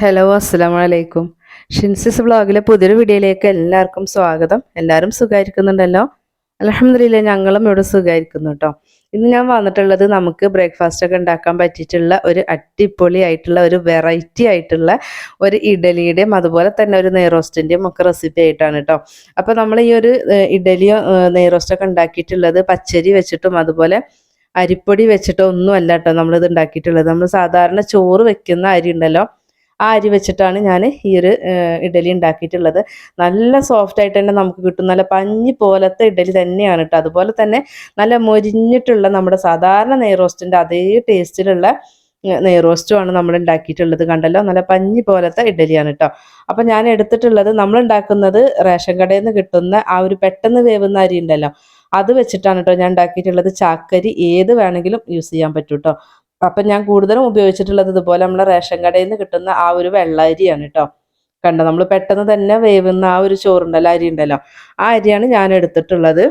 Hello അസ്സലാമലൈക്കും. ഷിൻസിസ് ബ്ലോഗിലെ പുതിയൊരു വീഡിയോയിലേക്ക് എല്ലാവർക്കും സ്വാഗതം. എല്ലാവരും സുഖമായിരിക്കുന്നുണ്ടല്ലോ അലഹമില്ല ഞങ്ങളും ഇവിടെ സുഖമായിരിക്കുന്നു കേട്ടോ ഇന്ന് ഞാൻ വന്നിട്ടുള്ളത് നമുക്ക് ബ്രേക്ക്ഫാസ്റ്റ് ഒക്കെ ഉണ്ടാക്കാൻ പറ്റിയിട്ടുള്ള ഒരു അടിപൊളി ആയിട്ടുള്ള ഒരു വെറൈറ്റി ആയിട്ടുള്ള ഒരു ഇഡലിയുടെയും അതുപോലെ തന്നെ ഒരു നെയ്റോസ്റ്റിന്റെയും ഒക്കെ റെസിപ്പി ആയിട്ടാണ് കേട്ടോ അപ്പോൾ നമ്മൾ ഈ ഒരു ഇഡലിയോ നെയ്റോസ്റ്റൊക്കെ ഉണ്ടാക്കിയിട്ടുള്ളത് പച്ചരി വെച്ചിട്ടും അതുപോലെ അരിപ്പൊടി വെച്ചിട്ടോ ഒന്നും അല്ല കേട്ടോ നമ്മളിത് ഉണ്ടാക്കിയിട്ടുള്ളത്. നമ്മൾ സാധാരണ ചോറ് വെക്കുന്ന അരി ഉണ്ടല്ലോ ആ അരി വെച്ചിട്ടാണ് ഞാൻ ഈ ഒരു ഇഡലി ഉണ്ടാക്കിയിട്ടുള്ളത്. നല്ല സോഫ്റ്റ് ആയിട്ട് തന്നെ നമുക്ക് കിട്ടും. നല്ല പഞ്ഞി പോലത്തെ ഇഡലി തന്നെയാണ് കേട്ടോ. അതുപോലെ തന്നെ നല്ല മൊരിഞ്ഞിട്ടുള്ള നമ്മുടെ സാധാരണ നെയ്റോസ്റ്റിന്റെ അതേ ടേസ്റ്റിലുള്ള നെയ്റോസ്റ്റുമാണ് നമ്മൾ ഉണ്ടാക്കിയിട്ടുള്ളത് കണ്ടല്ലോ. നല്ല പഞ്ഞി പോലത്തെ ഇഡലിയാണ് കേട്ടോ. അപ്പം ഞാൻ എടുത്തിട്ടുള്ളത് നമ്മൾ ഉണ്ടാക്കുന്നത് റേഷൻ കടയിൽ നിന്ന് കിട്ടുന്ന ആ ഒരു പെട്ടെന്ന് വേവുന്ന അരി ഉണ്ടല്ലോ. അത് വെച്ചിട്ടാണ് കേട്ടോ ഞാൻ ഉണ്ടാക്കിയിട്ടുള്ളത്. ചാക്കരി ഏത് വേണമെങ്കിലും യൂസ് ചെയ്യാൻ പറ്റും കേട്ടോ. അപ്പം ഞാൻ കൂടുതലും ഉപയോഗിച്ചിട്ടുള്ളത് ഇതുപോലെ നമ്മളെ റേഷൻ കടയിൽ നിന്ന് കിട്ടുന്ന ആ ഒരു വെള്ളരിയാണ് കേട്ടോ കണ്ടോ? നമ്മൾ പെട്ടെന്ന് തന്നെ വേവുന്ന ആ ഒരു ചോറുണ്ടല്ലോ അരി ഉണ്ടല്ലോ. ആ അരിയാണ് ഞാൻ എടുത്തിട്ടുള്ളത്.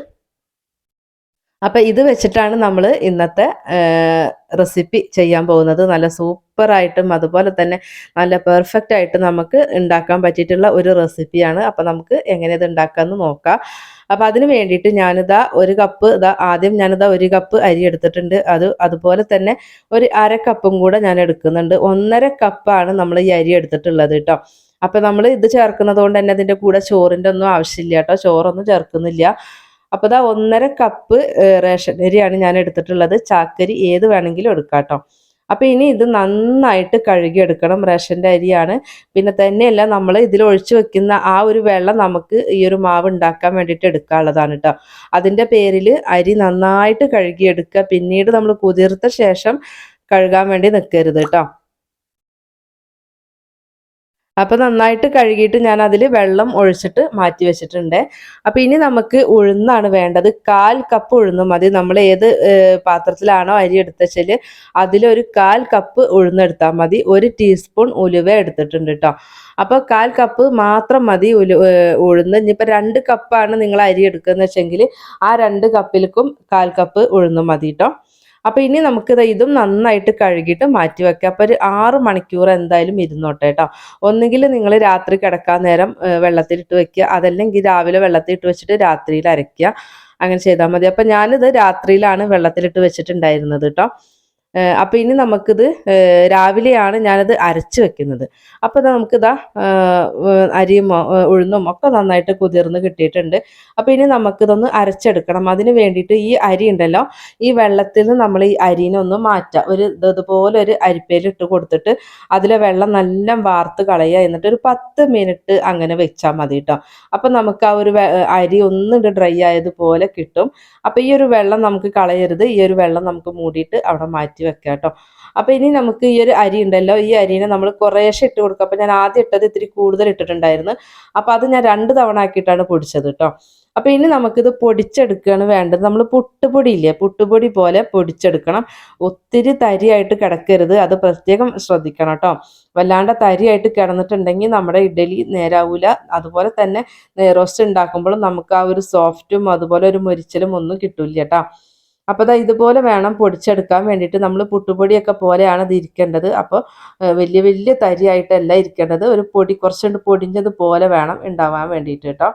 അപ്പം ഇത് വെച്ചിട്ടാണ് നമ്മൾ ഇന്നത്തെ റെസിപ്പി ചെയ്യാൻ പോകുന്നത്. നല്ല സൂപ്പറായിട്ടും അതുപോലെ തന്നെ നല്ല പെർഫെക്റ്റ് ആയിട്ട് നമുക്ക് ഉണ്ടാക്കാൻ പറ്റിയിട്ടുള്ള ഒരു റെസിപ്പിയാണ് അപ്പോൾ നമുക്ക് എങ്ങനെ ഇത് ഉണ്ടാക്കാമെന്ന് നോക്കാം. അപ്പൊ അതിന് വേണ്ടിയിട്ട് ഞാനിതാ ഒരു കപ്പ് ഇതാ ആദ്യം ഞാനിതാ ഒരു കപ്പ് അരി എടുത്തിട്ടുണ്ട്. അത് അതുപോലെ തന്നെ ഒരു അര കപ്പും കൂടെ ഞാൻ എടുക്കുന്നുണ്ട്. ഒന്നര കപ്പാണ് നമ്മൾ ഈ അരി എടുത്തിട്ടുള്ളത് കേട്ടോ. അപ്പം നമ്മൾ ഇത് ചേർക്കുന്നത് കൊണ്ട് തന്നെ അതിന്റെ കൂടെ ചോറിന്റെ ഒന്നും ആവശ്യമില്ല കേട്ടോ. ചോറൊന്നും ചേർക്കുന്നില്ല. അപ്പോൾ ഇതാ ഒന്നര കപ്പ് റേഷൻ അരിയാണ് ഞാൻ എടുത്തിട്ടുള്ളത്. ചാക്കരി ഏത് വേണമെങ്കിലും എടുക്കാം കേട്ടോ അപ്പോൾ ഇനി ഇത് നന്നായിട്ട് കഴുകി എടുക്കണം റേഷന്റെ അരിയാണ്. പിന്നെ തന്നെയല്ല നമ്മൾ ഇതിൽ ഒഴിച്ചു വെക്കുന്ന ആ ഒരു വെള്ളം നമുക്ക് ഈ ഒരു മാവ് ഉണ്ടാക്കാൻ വേണ്ടിയിട്ട് എടുക്കാനുള്ളതാണ് കേട്ടോ അതിന്റെ പേരിൽ അരി നന്നായിട്ട് കഴുകിയെടുക്കുക. പിന്നീട് നമ്മൾ കുതിർത്ത ശേഷം കഴുകാൻ വേണ്ടി നിൽക്കരുത് കേട്ടോ അപ്പോൾ നന്നായിട്ട് കഴുകിയിട്ട് ഞാൻ അതിൽ വെള്ളം ഒഴിച്ചിട്ട് മാറ്റി വെച്ചിട്ടുണ്ട്. അപ്പോൾ ഇനി നമുക്ക് ഉഴുന്നാണ് വേണ്ടത്. കാൽ കപ്പ് ഉഴുന്ന് മതി. നമ്മൾ ഏത് പാത്രത്തിലാണോ അരി എടുത്തച്ചാൽ അതിലൊരു കാൽ കപ്പ് ഉഴുന്നെടുത്താൽ മതി. ഒരു ടീസ്പൂൺ ഉലുവ എടുത്തിട്ടുണ്ട് കേട്ടോ അപ്പോൾ കാൽ കപ്പ് മാത്രം മതി ഉലു ഉഴുന്ന്. ഇനിയിപ്പോൾ രണ്ട് കപ്പാണ് നിങ്ങൾ അരി എടുക്കുന്നത് വെച്ചെങ്കിൽ ആ രണ്ട് കപ്പിലേക്കും കാൽ കപ്പ് ഉഴുന്ന് മതി കേട്ടോ അപ്പോൾ ഇനി നമുക്ക് ദാ ഇതും നന്നായിട്ട് കഴുകിയിട്ട് മാറ്റി വെക്കാം. അപ്പോൾ ഒരു ആറ് മണിക്കൂർ എന്തായാലും ഇരുന്നോട്ടെ കേട്ടോ ഒന്നുകിൽ നിങ്ങൾ രാത്രി കിടക്കാൻ നേരം വെള്ളത്തിലിട്ട് വെക്കുക. അതല്ലെങ്കിൽ രാവിലെ വെള്ളത്തിലിട്ട് വെച്ചിട്ട് രാത്രിയിൽ അരയ്ക്കുക. അങ്ങനെ ചെയ്താൽ മതി. അപ്പം ഞാനിത് രാത്രിയിലാണ് വെള്ളത്തിലിട്ട് വെച്ചിട്ടുണ്ടായിരുന്നത് കേട്ടോ അപ്പോൾ ഇനി നമുക്കിത് രാവിലെയാണ് ഞാനത് അരച്ച് വെക്കുന്നത്. അപ്പോൾ നമുക്കിതാ അരിയും ഉഴുന്നും ഒക്കെ നന്നായിട്ട് കുതിർന്ന് കിട്ടിയിട്ടുണ്ട്. അപ്പോൾ ഇനി നമുക്കിതൊന്ന് അരച്ചെടുക്കണം. അതിന് വേണ്ടിയിട്ട് ഈ അരി ഉണ്ടല്ലോ ഈ വെള്ളത്തിൽ നിന്ന് നമ്മൾ ഈ അരിനെ ഒന്ന് മാറ്റുക ഒരു ഇത് ഇതുപോലെ ഒരു അരിപ്പയിൽ ഇട്ട് കൊടുത്തിട്ട് അതിലെ വെള്ളം നല്ല വാർത്ത് കളയുക. എന്നിട്ട് ഒരു പത്ത് മിനിറ്റ് അങ്ങനെ വെച്ചാൽ മതി കേട്ടോ അപ്പം നമുക്ക് ആ ഒരു അരി ഒന്നും ഡ്രൈ ആയതുപോലെ കിട്ടും. അപ്പോൾ ഈ ഒരു വെള്ളം നമുക്ക് കളയരുത്. ഈ ഒരു വെള്ളം നമുക്ക് മൂടിയിട്ട് അവിടെ മാറ്റി വെക്കാം കേട്ടോ അപ്പോൾ ഇനി നമുക്ക് ഈ ഒരു അരി ഉണ്ടല്ലോ ഈ അരിനെ നമ്മൾ കുറേശ്ശെ ഇട്ട് കൊടുക്കുക അപ്പൊ ഞാൻ ആദ്യം ഇട്ടത് ഇത്തിരി കൂടുതൽ ഇട്ടിട്ടുണ്ടായിരുന്നു. അപ്പോൾ അത് ഞാൻ രണ്ട് തവണ ആക്കിയിട്ടാണ് പൊടിച്ചത് കേട്ടോ അപ്പോൾ ഇനി നമുക്കിത് പൊടിച്ചെടുക്കുകയാണ് വേണ്ടത്. നമ്മൾ പുട്ടുപൊടി ഇല്ലേ പുട്ടുപൊടി പോലെ പൊടിച്ചെടുക്കണം. ഒത്തിരി തരിയായിട്ട് കിടക്കരുത്. അത് പ്രത്യേകം ശ്രദ്ധിക്കണം കേട്ടോ വല്ലാണ്ട് തരിയായിട്ട് കിടന്നിട്ടുണ്ടെങ്കിൽ നമ്മുടെ ഇഡലി നേരാവൂല. അതുപോലെ തന്നെ നെയ്റോസ്റ്റ് ഉണ്ടാക്കുമ്പോഴും നമുക്ക് ആ ഒരു സോഫ്റ്റും അതുപോലെ ഒരു മൊരിച്ചലും ഒന്നും കിട്ടില്ല കേട്ടോ അപ്പോൾ ഇതുപോലെ വേണം പൊടിച്ചെടുക്കാൻ വേണ്ടിയിട്ട് നമ്മൾ പുട്ടുപൊടിയൊക്കെ പോലെയാണ് ഇത് ഇരിക്കേണ്ടത്. അപ്പോൾ വലിയ വലിയ തരിയായിട്ടല്ല ഇരിക്കേണ്ടത്. ഒരു പൊടി കുറച്ചുകൊണ്ട് പൊടിഞ്ഞത് പോലെ വേണം ഉണ്ടാവാൻ വേണ്ടിയിട്ട് കേട്ടോ.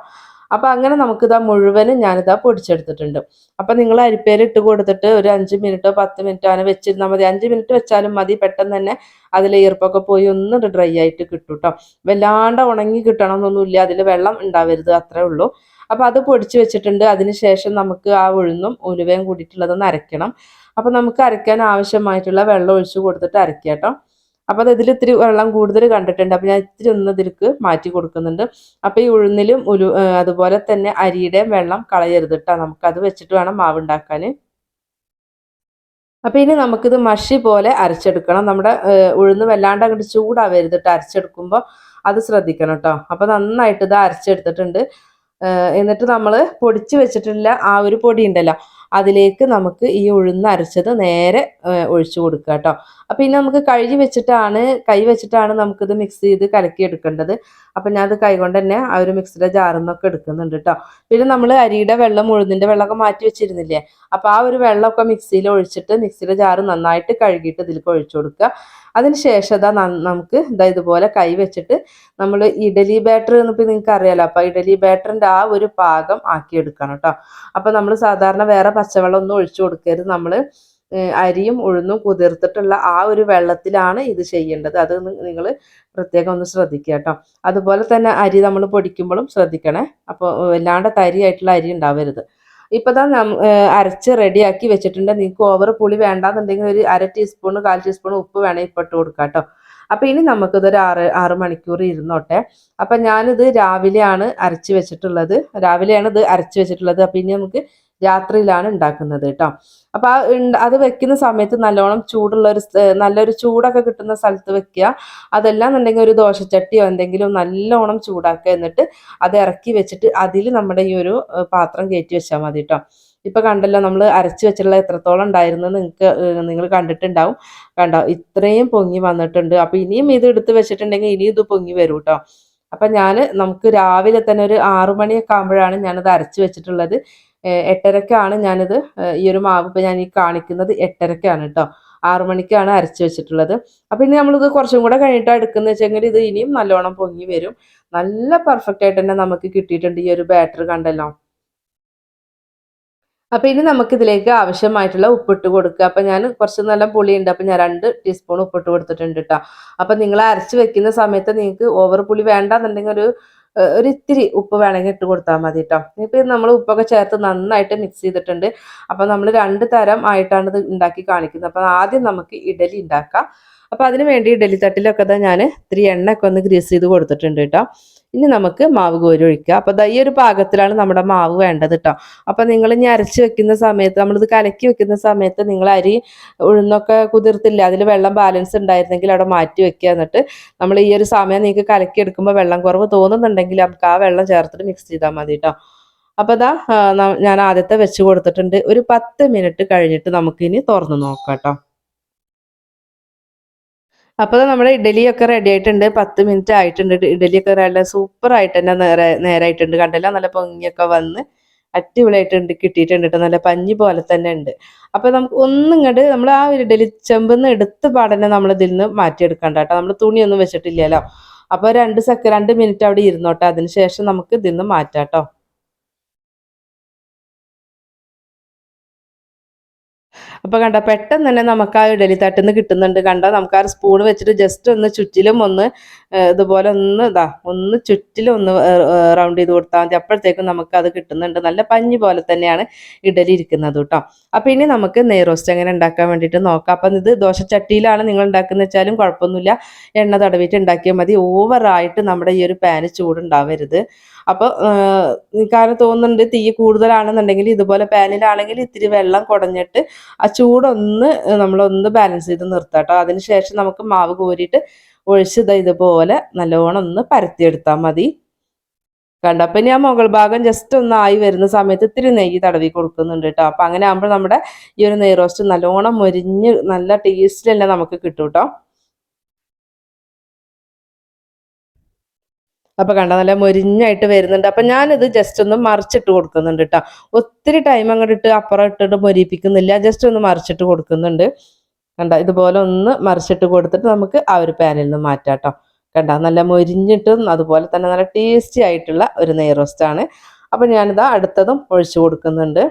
അപ്പോൾ അങ്ങനെ നമുക്കിതാ മുഴുവനും ഞാനിതാ പൊടിച്ചെടുത്തിട്ടുണ്ട്. അപ്പോൾ നിങ്ങൾ അരിപ്പയിൽ ഇട്ട് കൊടുത്തിട്ട് ഒരു അഞ്ച് മിനിറ്റോ പത്ത് മിനിറ്റോ അങ്ങനെ വെച്ചിരുന്നാൽ മതി. അഞ്ച് മിനിറ്റ് വെച്ചാലും മതി. പെട്ടെന്ന് തന്നെ അതിൽ ഈർപ്പൊക്കെ പോയി ഒന്ന് ഡ്രൈ ആയിട്ട് കിട്ടും കേട്ടോ. വല്ലാണ്ട് ഉണങ്ങി കിട്ടണം എന്നൊന്നുമില്ല. അതിൽ വെള്ളം ഉണ്ടാവരുത് അത്രേ ഉള്ളൂ. അപ്പോൾ അത് പൊടിച്ച് വെച്ചിട്ടുണ്ട്. അതിന് ശേഷം നമുക്ക് ആ ഉഴുന്നും ഉലുവയും കൂടിയിട്ടുള്ളതൊന്ന് അരയ്ക്കണം. അപ്പോൾ നമുക്ക് അരയ്ക്കാൻ ആവശ്യമായിട്ടുള്ള വെള്ളം ഒഴിച്ച് കൊടുത്തിട്ട് അരയ്ക്കാം കേട്ടോ. അപ്പോൾ അത് ഇതിൽ ഇത്തിരി വെള്ളം കൂടുതൽ കണ്ടിട്ടുണ്ട്. അപ്പോൾ ഞാൻ ഇത്തിരി ഒന്ന് ഇതിലേക്ക് മാറ്റി കൊടുക്കുന്നുണ്ട്. അപ്പോൾ ഈ ഉഴുന്നിലും ഉലു അതുപോലെ തന്നെ അരിയുടെയും വെള്ളം കളയരുത് കേട്ടോ. നമുക്കത് വെച്ചിട്ട് വേണം മാവ് ഉണ്ടാക്കാൻ അപ്പോൾ ഇനി നമുക്കിത് മഷി പോലെ അരച്ചെടുക്കണം. നമ്മുടെ ഉഴുന്ന് വല്ലാണ്ട് അങ്ങോട്ട് ചൂടാവരുത് കേട്ടോ. അരച്ചെടുക്കുമ്പോൾ അത് ശ്രദ്ധിക്കണം കേട്ടോ. അപ്പോൾ നന്നായിട്ട് ഇത് അരച്ചെടുത്തിട്ടുണ്ട്. എന്നിട്ട് നമ്മൾ പൊടിച്ച് വെച്ചിട്ടുള്ള ആ ഒരു പൊടി ഉണ്ടല്ലോ അതിലേക്ക് നമുക്ക് ഈ ഉഴുന്ന് അരച്ചത് നേരെ ഒഴിച്ചു കൊടുക്കുക കേട്ടോ. അപ്പം ഇനി നമുക്ക് കഴുകി വെച്ചിട്ടാണ് കൈ വെച്ചിട്ടാണ് നമുക്കിത് മിക്സ് ചെയ്ത് കലക്കി എടുക്കേണ്ടത്. അപ്പം ഞാൻ അത് കൈ കൊണ്ട് തന്നെ ആ ഒരു മിക്സിയുടെ ജാറിൽ നിന്നൊക്കെ എടുക്കുന്നുണ്ട് കേട്ടോ. പിന്നെ നമ്മൾ അരിയുടെ വെള്ളം ഉഴുന്നിന്റെ വെള്ളമൊക്കെ മാറ്റി വെച്ചിരുന്നില്ലേ അപ്പോൾ ആ ഒരു വെള്ളമൊക്കെ മിക്സിയിൽ ഒഴിച്ചിട്ട് മിക്സിയുടെ ജാറ് നന്നായിട്ട് കഴുകിയിട്ട് ഇതിലേക്ക് ഒഴിച്ചു കൊടുക്കുക. അതിന് ശേഷം ഇതാ നമുക്ക് ഇതാ ഇതുപോലെ കൈ വെച്ചിട്ട് നമ്മൾ ഇഡലി ബാറ്റർ എന്നിപ്പോൾ നിങ്ങൾക്ക് അറിയാലോ. അപ്പോൾ ഇഡലി ബാറ്ററിന്റെ ആ ഒരു പാകം ആക്കിയെടുക്കണം കേട്ടോ അപ്പോൾ നമ്മൾ സാധാരണ വേറെ പച്ചവെള്ളം ഒന്നും ഒഴിച്ചു കൊടുക്കരുത്. നമ്മൾ അരിയും ഉഴുന്നും കുതിർത്തിട്ടുള്ള ആ ഒരു വെള്ളത്തിലാണ് ഇത് ചെയ്യേണ്ടത്. അത് നിങ്ങൾ പ്രത്യേകം ഒന്ന് ശ്രദ്ധിക്കുക കേട്ടോ അതുപോലെ തന്നെ അരി നമ്മൾ പൊടിക്കുമ്പോഴും ശ്രദ്ധിക്കണേ. അപ്പോൾ വല്ലാണ്ട് തരിയായിട്ടുള്ള അരി ഉണ്ടാവരുത്. ഇപ്പോൾ താ അരച്ച് റെഡിയാക്കി വെച്ചിട്ടുണ്ട്. നിങ്ങൾക്ക് ഓവർ പുളി വേണ്ടാന്നുണ്ടെങ്കിൽ ഒരു അര ടീസ്പൂൺ കാൽ ടീസ്പൂൺ ഉപ്പ് വേണേൽ ഇപ്പം ഇട്ട് കൊടുക്കാം കേട്ടോ. അപ്പോൾ ഇനി നമുക്കിതൊരു ആറ് ആറ് മണിക്കൂർ ഇരുന്നോട്ടെ. അപ്പം ഞാനിത് രാവിലെയാണ് അരച്ച് വെച്ചിട്ടുള്ളത്. രാവിലെയാണ് ഇത് അരച്ച് വെച്ചിട്ടുള്ളത്. അപ്പം ഇനി നമുക്ക് രാത്രിയിലാണ് ഉണ്ടാക്കുന്നത് കേട്ടോ. അപ്പൊ ആ അത് വെക്കുന്ന സമയത്ത് നല്ലോണം ചൂടുള്ള ഒരു നല്ലൊരു ചൂടൊക്കെ കിട്ടുന്ന സ്ഥലത്ത് വെക്കുക. അതെല്ലാം എന്നുണ്ടെങ്കിൽ ഒരു ദോശച്ചട്ടിയോ എന്തെങ്കിലും നല്ലോണം ചൂടാക്കുക എന്നിട്ട് അത് ഇറക്കി വെച്ചിട്ട് അതിൽ നമ്മുടെ ഈ ഒരു പാത്രം കയറ്റി വെച്ചാൽ മതി കേട്ടോ. ഇപ്പൊ കണ്ടല്ലോ നമ്മൾ അരച്ചു വെച്ചിട്ടുള്ള എത്രത്തോളം ഉണ്ടായിരുന്നു നിങ്ങൾക്ക് നിങ്ങൾ കണ്ടിട്ടുണ്ടാവും. കണ്ടോ? ഇത്രയും പൊങ്ങി വന്നിട്ടുണ്ട്. അപ്പൊ ഇനിയും ഇത് എടുത്ത് വെച്ചിട്ടുണ്ടെങ്കിൽ ഇനിയും ഇത് പൊങ്ങി വരും കേട്ടോ. അപ്പൊ ഞാൻ നമുക്ക് രാവിലെ തന്നെ ഒരു ആറു മണിയൊക്കെ ആകുമ്പോഴാണ് ഞാനത് അരച്ച് വെച്ചിട്ടുള്ളത്. എട്ടരക്കാണ് ഞാനിത് ഈ ഒരു മാവ് ഇപ്പൊ ഞാൻ ഈ കാണിക്കുന്നത് എട്ടരക്കാണ് കേട്ടോ ആറു മണിക്കാണ് അരച്ച് വെച്ചിട്ടുള്ളത്. അപ്പൊ ഇനി നമ്മളിത് കുറച്ചും കൂടെ കഴിഞ്ഞിട്ട് എടുക്കുന്ന വെച്ചെങ്കിൽ ഇത് ഇനിയും നല്ലോണം പൊങ്ങി വരും. നല്ല പെർഫെക്റ്റ് ആയിട്ട് തന്നെ നമുക്ക് കിട്ടിയിട്ടുണ്ട് ഈ ഒരു ബാറ്റർ കണ്ടല്ലോ. അപ്പൊ ഇനി നമുക്ക് ഇതിലേക്ക് ആവശ്യമായിട്ടുള്ള ഉപ്പിട്ട് കൊടുക്കുക. അപ്പൊ ഞാൻ കുറച്ച് നല്ല പുളിയുണ്ട്. അപ്പൊ ഞാൻ രണ്ട് ടീസ്പൂൺ ഉപ്പിട്ട് കൊടുത്തിട്ടുണ്ട് കേട്ടോ അപ്പൊ നിങ്ങൾ അരച്ച് വെക്കുന്ന സമയത്ത് നിങ്ങൾക്ക് ഓവർ പുളി വേണ്ടെന്നുണ്ടെങ്കിൽ ഒരു ഒരു ഇത്തിരി ഉപ്പ് വേണമെങ്കിൽ ഇട്ട് കൊടുത്താൽ മതി കേട്ടോ ഇപ്പം നമ്മൾ ഉപ്പൊക്കെ ചേർത്ത് നന്നായിട്ട് മിക്സ് ചെയ്തിട്ടുണ്ട്. അപ്പം നമ്മൾ രണ്ട് തരം ആയിട്ടാണ് ഇത് ഉണ്ടാക്കി കാണിക്കുന്നത്. അപ്പം ആദ്യം നമുക്ക് ഇഡലി ഉണ്ടാക്കാം. അപ്പൊ അതിന് വേണ്ടി ഇഡലി തട്ടിലൊക്കെ തന്നെ ഞാൻ ഇത്തിരി എണ്ണയൊക്കെ ഒന്ന് ഗ്രീസ് ചെയ്ത് കൊടുത്തിട്ടുണ്ട് കേട്ടോ ഇനി നമുക്ക് മാവ് കോരി ഒഴിക്കുക അപ്പോൾ ദാ ഈ ഒരു പാകത്തിലാണ് നമ്മുടെ മാവ് വേണ്ടത് കേട്ടോ അപ്പോൾ നിങ്ങൾ ഇനി അരച്ച് വെക്കുന്ന സമയത്ത് നമ്മളിത് കലക്കി വെക്കുന്ന സമയത്ത് നിങ്ങൾ അരി ഉഴുന്നൊക്കെ കുതിർത്തില്ല അതിൽ വെള്ളം ബാലൻസ് ഉണ്ടായിരുന്നെങ്കിൽ അവിടെ മാറ്റി വെക്കുക എന്നിട്ട് നമ്മൾ ഈ ഒരു സമയം നിങ്ങൾക്ക് കലക്കി എടുക്കുമ്പോൾ വെള്ളം കുറവ് തോന്നുന്നുണ്ടെങ്കിൽ നമുക്ക് ആ വെള്ളം ചേർത്തിട്ട് മിക്സ് ചെയ്താൽ മതി കേട്ടോ അപ്പോൾ ഇതാ ഞാൻ ആദ്യത്തെ വെച്ച് കൊടുത്തിട്ടുണ്ട്. ഒരു പത്ത് മിനിറ്റ് കഴിഞ്ഞിട്ട് നമുക്കിനി തുറന്ന് നോക്കാം കേട്ടോ അപ്പോൾ നമ്മുടെ ഇഡലിയൊക്കെ റെഡി ആയിട്ടുണ്ട്. പത്ത് മിനിറ്റ് ആയിട്ടുണ്ട്. ഇഡ- ഇഡലിയൊക്കെ നല്ല സൂപ്പർ ആയിട്ട് തന്നെ നേരെ നേരായിട്ടുണ്ട്. കണ്ടില്ല? നല്ല പൊങ്ങിയൊക്കെ വന്ന് അടിപൊളിയായിട്ടുണ്ട്. കിട്ടിയിട്ടുണ്ട് കേട്ടോ നല്ല പഞ്ഞി പോലെ തന്നെ ഉണ്ട്. അപ്പൊ നമുക്ക് ഒന്നും ഇങ്ങോട്ട് നമ്മൾ ആ ഒരു ഇഡലി ചെമ്പെന്ന് എടുത്ത പാടന്നെ നമ്മൾ ഇതിൽ നിന്ന് മാറ്റിയെടുക്കണ്ട കേട്ടോ നമ്മൾ തുണിയൊന്നും വെച്ചിട്ടില്ലല്ലോ. അപ്പോൾ രണ്ട് സെക്കൻഡ് രണ്ട് മിനിറ്റ് അവിടെ ഇരുന്നോട്ടെ. അതിനുശേഷം നമുക്ക് ഇതിൽ നിന്ന് മാറ്റാം കേട്ടോ അപ്പൊ കണ്ട പെട്ടെന്ന് തന്നെ നമുക്ക് ആ ഇഡലി തട്ടിൽ നിന്ന് കിട്ടുന്നുണ്ട്. കണ്ട നമുക്ക് ആ സ്പൂൺ വെച്ചിട്ട് ജസ്റ്റ് ഒന്ന് ചുറ്റിലും ഒന്ന് ഇതുപോലെ ഒന്ന് ഇതാ ഒന്ന് ചുറ്റിലും ഒന്ന് റൗണ്ട് ചെയ്ത് കൊടുത്താൽ മതി. അപ്പോഴത്തേക്കും നമുക്ക് അത് കിട്ടുന്നുണ്ട്. നല്ല പഞ്ഞി പോലെ തന്നെയാണ് ഇഡലി ഇരിക്കുന്നത് കേട്ടോ. അപ്പൊ ഇനി നമുക്ക് നെയ് റോസ്റ്റ് എങ്ങനെ ഉണ്ടാക്കാൻ വേണ്ടിയിട്ട് നോക്കാം. അപ്പം ഇത് ദോശച്ചട്ടിയിലാണ് നിങ്ങൾ ഉണ്ടാക്കുന്ന വെച്ചാലും കുഴപ്പമൊന്നുമില്ല. എണ്ണ തടവിയിട്ട് ഉണ്ടാക്കിയാൽ മതി. ഓവറായിട്ട് നമ്മുടെ ഈ ഒരു പാന് ചൂടുണ്ടാവരുത്. അപ്പോൾ കാരണം തോന്നുന്നുണ്ട് തീ കൂടുതലാണെന്നുണ്ടെങ്കിൽ ഇതുപോലെ പാനിലാണെങ്കിൽ ഇത്തിരി വെള്ളം കുടഞ്ഞിട്ട് ആ ചൂടൊന്ന് നമ്മളൊന്ന് ബാലൻസ് ചെയ്ത് നിർത്താം കേട്ടോ. അതിനുശേഷം നമുക്ക് മാവ് കോരിയിട്ട് ഒഴിച്ചത് ഇതുപോലെ നല്ലോണം ഒന്ന് പരത്തിയെടുത്താൽ മതി. കണ്ട? അപ്പം ഞാൻ മുകൾ ഭാഗം ജസ്റ്റ് ഒന്ന് ആയി വരുന്ന സമയത്ത് ഇത്തിരി നെയ്യ് തടവി കൊടുക്കുന്നുണ്ട് കേട്ടോ. അപ്പം അങ്ങനെ ആകുമ്പോൾ നമ്മുടെ ഈ ഒരു നെയ് റോസ്റ്റ് നല്ലോണം മൊരിഞ്ഞ് നല്ല ടേസ്റ്റിൽ തന്നെ നമുക്ക് കിട്ടും കേട്ടോ. അപ്പൊ കണ്ട നല്ല മൊരിഞ്ഞായിട്ട് വരുന്നുണ്ട്. അപ്പൊ ഞാനിത് ജസ്റ്റ് ഒന്ന് മറിച്ചിട്ട് കൊടുക്കുന്നുണ്ട് കേട്ടോ ഒത്തിരി ടൈം അങ്ങോട്ട് ഇട്ട് അപ്പുറം ഇട്ടിട്ട് മൊരിപ്പിക്കുന്നില്ല. ജസ്റ്റ് ഒന്ന് മറിച്ചിട്ട് കൊടുക്കുന്നുണ്ട്. കണ്ട ഇതുപോലെ ഒന്ന് മറിച്ചിട്ട് കൊടുത്തിട്ട് നമുക്ക് ആ ഒരു പാനിൽ നിന്ന് മാറ്റാം കേട്ടോ കണ്ട നല്ല മൊരിഞ്ഞിട്ടും അതുപോലെ തന്നെ നല്ല ടേസ്റ്റി ആയിട്ടുള്ള ഒരു നെയ് റോസ്റ്റാണ് അപ്പം ഞാനിതാ അടുത്തതും ഒഴിച്ചു കൊടുക്കുന്നുണ്ട്.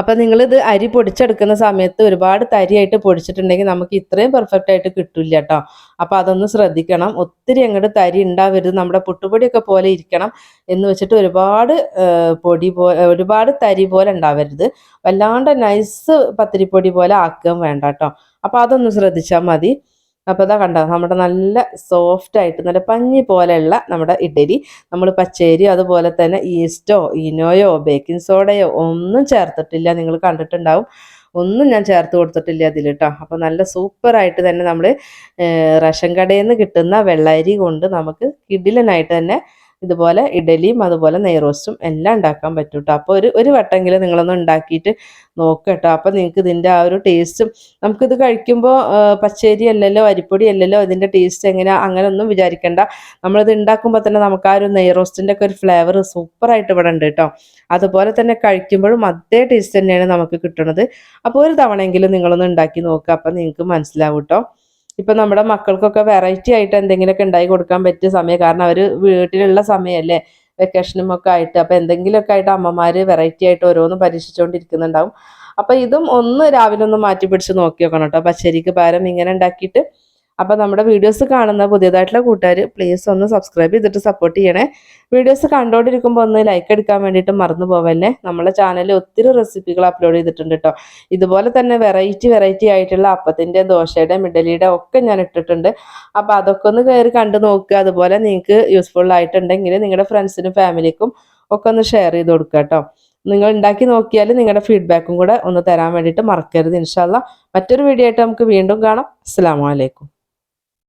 അപ്പം നിങ്ങളിത് അരി പൊടിച്ചെടുക്കുന്ന സമയത്ത് ഒരുപാട് തരിയായിട്ട് പൊടിച്ചിട്ടുണ്ടെങ്കിൽ നമുക്ക് ഇത്രയും പെർഫെക്റ്റ് ആയിട്ട് കിട്ടില്ല കേട്ടോ അപ്പം അതൊന്ന് ശ്രദ്ധിക്കണം. ഒത്തിരി അങ്ങോട്ട് തരി ഉണ്ടാവരുത്. നമ്മുടെ പുട്ടുപൊടിയൊക്കെ പോലെ ഇരിക്കണം എന്ന് വെച്ചിട്ട് ഒരുപാട് പൊടി ഒരുപാട് തരി പോലെ ഉണ്ടാവരുത്. വല്ലാണ്ട് നൈസ് പത്തിരിപ്പൊടി പോലെ ആക്കുകയും വേണ്ട കേട്ടോ അപ്പം അതൊന്ന് ശ്രദ്ധിച്ചാൽ മതി. അപ്പോൾ ഇതാ കണ്ടോ നമ്മുടെ നല്ല സോഫ്റ്റ് ആയിട്ട് നല്ല പഞ്ഞി പോലെയുള്ള നമ്മുടെ ഇഡലി നമ്മൾ പച്ചരി അതുപോലെ തന്നെ ഈസ്റ്റോ ഇനോയോ ബേക്കിംഗ് സോഡയോ ഒന്നും ചേർത്തിട്ടില്ല. നിങ്ങൾ കണ്ടിട്ടുണ്ടാവും. ഒന്നും ഞാൻ ചേർത്ത് കൊടുത്തിട്ടില്ല അതിൽ കേട്ടോ അപ്പോൾ നല്ല സൂപ്പറായിട്ട് തന്നെ നമ്മൾ റേഷൻ കടയിൽ നിന്ന് കിട്ടുന്ന വെള്ളരി കൊണ്ട് നമുക്ക് കിടിലനായിട്ട് തന്നെ ഇതുപോലെ ഇഡലിയും അതുപോലെ നെയ്റോസ്റ്റും എല്ലാം ഉണ്ടാക്കാൻ പറ്റും കേട്ടോ അപ്പോൾ ഒരു ഒരു വട്ടമെങ്കിലും നിങ്ങളൊന്ന് ഉണ്ടാക്കിയിട്ട് നോക്കുക കേട്ടോ അപ്പോൾ നിങ്ങൾക്ക് ഇതിന്റെ ആ ഒരു ടേസ്റ്റും നമുക്കിത് കഴിക്കുമ്പോൾ പച്ചരി അല്ലല്ലോ അരിപ്പൊടി അല്ലല്ലോ ഇതിന്റെ ടേസ്റ്റ് എങ്ങനെ അങ്ങനെ ഒന്നും വിചാരിക്കേണ്ട. നമ്മളിത് ഉണ്ടാക്കുമ്പോൾ തന്നെ നമുക്ക് ആ ഒരു നെയ്റോസ്റ്റിന്റെ ഒക്കെ ഒരു ഫ്ലേവർ സൂപ്പറായിട്ട് ഇവിടെ ഉണ്ട് കേട്ടോ അതുപോലെ തന്നെ കഴിക്കുമ്പോഴും അതേ ടേസ്റ്റ് തന്നെയാണ് നമുക്ക് കിട്ടുന്നത് അപ്പോൾ ഒരു തവണയെങ്കിലും നിങ്ങളൊന്ന് ഉണ്ടാക്കി നോക്കുക അപ്പോൾ നിങ്ങൾക്ക് മനസ്സിലാവും കേട്ടോ ഇപ്പം നമ്മുടെ മക്കൾക്കൊക്കെ വെറൈറ്റി ആയിട്ട് എന്തെങ്കിലുമൊക്കെ ഉണ്ടായി കൊടുക്കാൻ പറ്റിയ സമയം. കാരണം അവർ വീട്ടിലുള്ള സമയമല്ലേ വെക്കേഷനും ഒക്കെ ആയിട്ട്. അപ്പോൾ എന്തെങ്കിലുമൊക്കെ ആയിട്ട് അമ്മമാർ വെറൈറ്റി ആയിട്ട് ഓരോന്ന് പരീക്ഷിച്ചുകൊണ്ടിരിക്കുന്നുണ്ടാവും അപ്പോൾ ഇതും ഒന്ന് രാവിലെ ഒന്ന് മാറ്റി പിടിച്ച് നോക്കി നോക്കണം കേട്ടോ. പച്ചരിക്ക് പകരം ഇങ്ങനെ ഉണ്ടാക്കിയിട്ട് അപ്പോൾ നമ്മുടെ വീഡിയോസ് കാണുന്ന പുതിയതായിട്ടുള്ള കൂട്ടുകാർ പ്ലീസ് ഒന്ന് സബ്സ്ക്രൈബ് ചെയ്തിട്ട് സപ്പോർട്ട് ചെയ്യണേ. വീഡിയോസ് കണ്ടുകൊണ്ടിരിക്കുമ്പോൾ ഒന്ന് ലൈക്ക് എടുക്കാൻ വേണ്ടിയിട്ട് മറന്നു പോവല്ലേ? നമ്മളെ ചാനലിൽ ഒത്തിരി റെസിപ്പികൾ അപ്ലോഡ് ചെയ്തിട്ടുണ്ട് കേട്ടോ ഇതുപോലെ തന്നെ വെറൈറ്റി വെറൈറ്റി ആയിട്ടുള്ള അപ്പത്തിന്റെ ദോശയുടെ മിഡലിയുടെ ഒക്കെ ഞാൻ ഇട്ടിട്ടുണ്ട്. അപ്പോൾ അതൊക്കെ ഒന്ന് കയറി കണ്ടു നോക്കുക അതുപോലെ നിങ്ങൾക്ക് യൂസ്ഫുൾ ആയിട്ടുണ്ടെങ്കിൽ നിങ്ങളുടെ ഫ്രണ്ട്സിനും ഫാമിലിക്കും ഒക്കെ ഒന്ന് ഷെയർ ചെയ്ത് കൊടുക്കുക കേട്ടോ നിങ്ങൾ ഉണ്ടാക്കി നോക്കിയാൽ നിങ്ങളുടെ ഫീഡ്ബാക്കും കൂടെ ഒന്ന് തരാൻ വേണ്ടിയിട്ട് മറക്കരുത് ഇൻഷാല്ല മറ്റൊരു വീഡിയോ ആയിട്ട് നമുക്ക് വീണ്ടും കാണാം. അസ്സാം വലൈക്കും